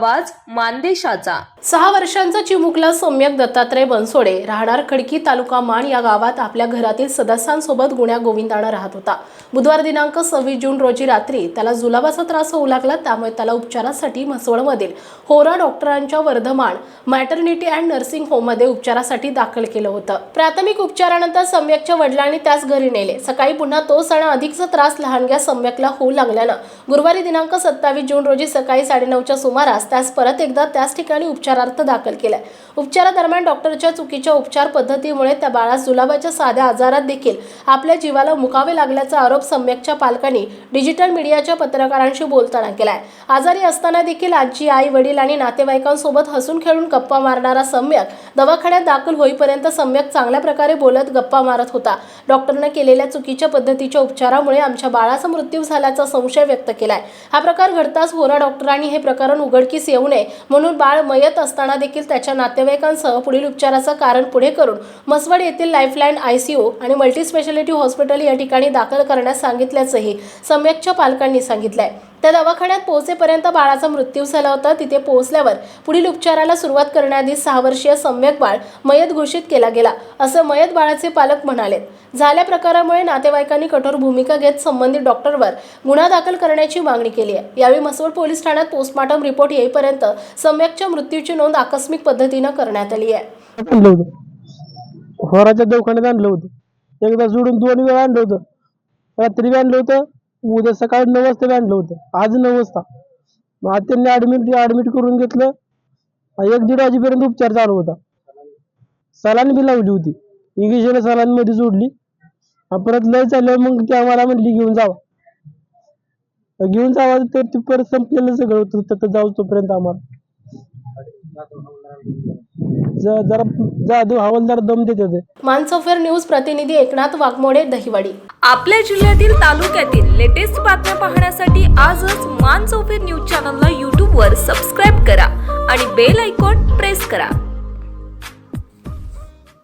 आवाज मानदेशाचा. सहा वर्षांचा चिमुकला सम्यक दत्तात्रय बनसोडे राहणार खडकी तालुका मान या गावात आपल्या घरातील सदस्यांसोबत गुण्या गोविंदानं राहत होता. बुधवार दिनांक सव्वीस जून रोजी रात्री त्याला जुलाबाचा त्रास होऊ लागला त्यामुळे त्याला उपचारासाठी म्हसवळमधील होरा डॉक्टरांच्या वर्धमान मॅटर्निटी अँड नर्सिंग होममध्ये उपचारासाठी दाखल केलं होतं. प्राथमिक उपचारानंतर सम्यकच्या वडिलांनी त्यास घरी नेले. सकाळी पुन्हा तोच आणि अधिकचा त्रास लहानग्या सम्यकला होऊ लागल्यानं गुरुवारी दिनांक सत्तावीस जून रोजी सकाळी साडेनऊच्या सुमारास त्यास परत एकदा त्याच ठिकाणी उपचार उपचारार्थ दाखल केलाय. उपचारादरम्यान डॉक्टरच्या चुकीच्या उपचार पद्धतीमुळे त्या बाळास जुलाबाच्या साध्या आजारात देखील आपल्या जीवाला मुकावे लागल्याचा आरोप सम्यकच्या पालकांनी डिजिटल मीडियाच्या पत्रकारांशी बोलताना केलाय. आजारी असताना देखील आजी आई वडील आणि नातेवाईकांसोबत हसून खेळून गप्पा मारणारा सम्यक दवाखान्यात दाखल होईपर्यंत सम्यक चांगल्या प्रकारे बोलत गप्पा मारत होता. डॉक्टरनं केलेल्या चुकीच्या पद्धतीच्या उपचारामुळे आमच्या बाळाचा मृत्यू झाल्याचा संशय व्यक्त केलाय. हा प्रकार घडताच होरा डॉक्टरांनी हे प्रकरण उघडकीस येऊ नये म्हणून बाळ मयत असताना देखील त्याच्या नातेवाईकांसह पुढील उपचाराचं कारण पुढे करून मसवड येथील लाईफलाईन आयसीयू आणि मल्टीस्पेशालिटी हॉस्पिटल या ठिकाणी दाखल करण्यास सांगितल्याचंही सम्यकच्या पालकांनी सांगितलंय. त्या दवाखान्यात पोहोचेपर्यंत बाळाचा मृत्यू झाला होता. तिथे पोहोचल्यावर पुढील उपचाराला सुरुवात करण्याआधी सहा वर्षीय सम्यक बाळ मयत घोषित केला गेला. असं मयत बाळाचे पालक म्हणालेत झाल्या प्रकारामुळे नातेवाईकांनी कठोर भूमिका घेत संबंधित डॉक्टरवर गुन्हा दाखल करण्याची मागणी केली आहे. यावेळी मसवड पोलीस ठाण्यात पोस्टमॉर्टम रिपोर्ट येईपर्यंत सम्यकच्या मृत्यूची नोंद आकस्मिक पद्धतीनं करण्यात आली आहे. होराच्या दवाखान्यात आणलं होतं. एकदा जोडून दोन वेळा आणलं होतं. रात्री आणलं होतं. उद्या सकाळी नऊ वाजता आणलं होतं. आज नऊ वाजता. मग आज त्यांनी ऍडमिट ऍडमिट करून घेतलं. एक दीड वाजेपर्यंत उपचार चालू होता. सलान बी लावली होती. इंग्लिशला सलानमध्ये जोडली. आणि परत लय चालल्यावर मग ते आम्हाला म्हणली घेऊन जावा. घेऊन जावा तर ते परत संपलेलं सगळं होतं. तिथं जाऊ तोपर्यंत आम्हाला. ज- जरा हवालदार दम देते ते. मानसफेर न्यूज प्रतिनिधी एकनाथ वाघमोडे दहिवाडी. आपल्या जिल्ह्यातील तालुक्यातील बेल आयकॉन प्रेस करा.